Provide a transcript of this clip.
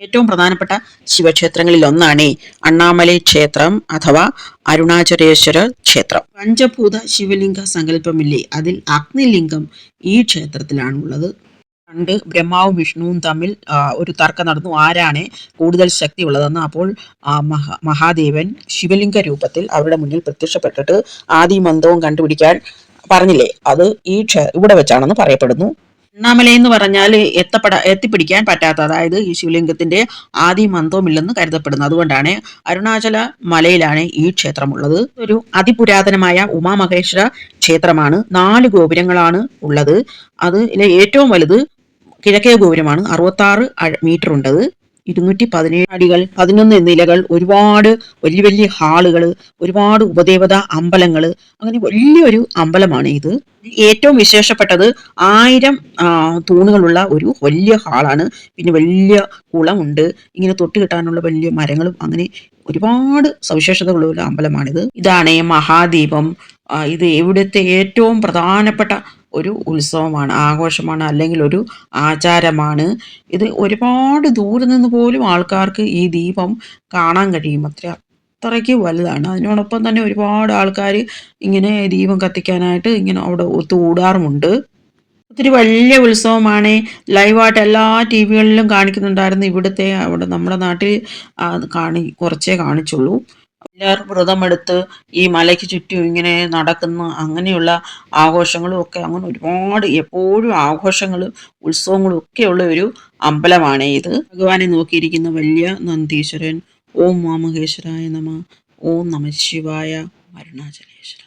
ഏറ്റവും പ്രധാനപ്പെട്ട ശിവക്ഷേത്രങ്ങളിൽ ഒന്നാണ് അണ്ണാമലൈ ക്ഷേത്രം അഥവാ അരുണാചലേശ്വര ക്ഷേത്രം. പഞ്ചഭൂത ശിവലിംഗ സങ്കല്പമില്ലേ? അതിൽ അഗ്നിലിംഗം ഈ ക്ഷേത്രത്തിലാണുള്ളത്. പണ്ട് ബ്രഹ്മാവും വിഷ്ണുവും തമ്മിൽ ഒരു തർക്കം നടന്നു. ആരാണ് കൂടുതൽ ശക്തി ഉള്ളതെന്ന് അപ്പോൾ മഹാ മഹാദേവൻ ശിവലിംഗ രൂപത്തിൽ അവരുടെ മുന്നിൽ പ്രത്യക്ഷപ്പെട്ടിട്ട് ആദിയും അന്തവും കണ്ടുപിടിക്കാൻ പറഞ്ഞില്ലേ? അത് ഈ ഇവിടെ വെച്ചാണെന്ന് പറയപ്പെടുന്നു. അണ്ണാമല എന്ന് പറഞ്ഞാൽ എത്തപ്പെട എത്തിപ്പിടിക്കാൻ പറ്റാത്ത അതായത് ഈ ശിവലിംഗത്തിന്റെ ആദ്യ മന്ത്രമില്ലെന്ന് കരുതപ്പെടുന്നു. അതുകൊണ്ടാണ് അരുണാചല മലയിലാണ് ഈ ക്ഷേത്രമുള്ളത്. ഒരു അതിപുരാതനമായ ഉമാമഹേശ്വര ക്ഷേത്രമാണ്. നാല് ഗോപുരങ്ങളാണ് ഉള്ളത്. അത് ഏറ്റവും വലുത് കിഴക്കേ ഗോപുരമാണ്. അറുപത്താറ് മീറ്റർ ഉണ്ടത് ഇരുന്നൂറ്റി പതിനേഴ് അടികൾ പതിനൊന്ന് നിലകൾ ഒരുപാട് വലിയ വലിയ ഹാളുകൾ ഒരുപാട് ഉപദേവത അമ്പലങ്ങൾ. അങ്ങനെ വലിയൊരു അമ്പലമാണ് ഇത്. ഏറ്റവും വിശേഷപ്പെട്ടത് ആയിരം തൂണുകളുള്ള ഒരു വലിയ ഹാളാണ്. പിന്നെ വലിയ കുളമുണ്ട്. ഇങ്ങനെ തൊട്ട് കിട്ടാനുള്ള വലിയ മരങ്ങളും അങ്ങനെ ഒരുപാട് സവിശേഷതകളുള്ള അമ്പലമാണിത്. ഇതാണ് മഹാദീപം. ഇത് ഇവിടുത്തെ ഏറ്റവും പ്രധാനപ്പെട്ട ഒരു ഉത്സവമാണ് ആഘോഷമാണ് അല്ലെങ്കിൽ ഒരു ആചാരമാണ്. ഇത് ഒരുപാട് ദൂരെ നിന്ന് പോലും ആൾക്കാർക്ക് ഈ ദീപം കാണാൻ കഴിയും. അത്ര അത്രയ്ക്ക് വലുതാണ്. അതിനോടൊപ്പം തന്നെ ഒരുപാട് ആൾക്കാർ ഇങ്ങനെ ദീപം കത്തിക്കാനായിട്ട് ഇങ്ങനെ അവിടെ ഒത്തുകൂടാറുമുണ്ട് ഒത്തിരി വലിയ ഉത്സവമാണ്. ലൈവായിട്ട് എല്ലാ ടി വികളിലും കാണിക്കുന്നുണ്ടായിരുന്നു. ഇവിടുത്തെ അവിടെ നമ്മുടെ നാട്ടിൽ കാണി കുറച്ചേ കാണിച്ചുള്ളൂ. എല്ലാവരും വ്രതമെടുത്ത് ഈ മലയ്ക്ക് ചുറ്റും ഇങ്ങനെ നടക്കുന്ന അങ്ങനെയുള്ള ആഘോഷങ്ങളും ഒക്കെ അങ്ങനെ ഒരുപാട് എപ്പോഴും ആഘോഷങ്ങളും ഉത്സവങ്ങളും ഒക്കെയുള്ള ഒരു അമ്പലമാണ് ഇത്. ഭഗവാനെ നോക്കിയിരിക്കുന്ന വലിയ നന്ദീശ്വരൻ ഓം മാമകേശ്വരായ നമ ഓം നമ ശിവായ അരുണാചലേശ്വര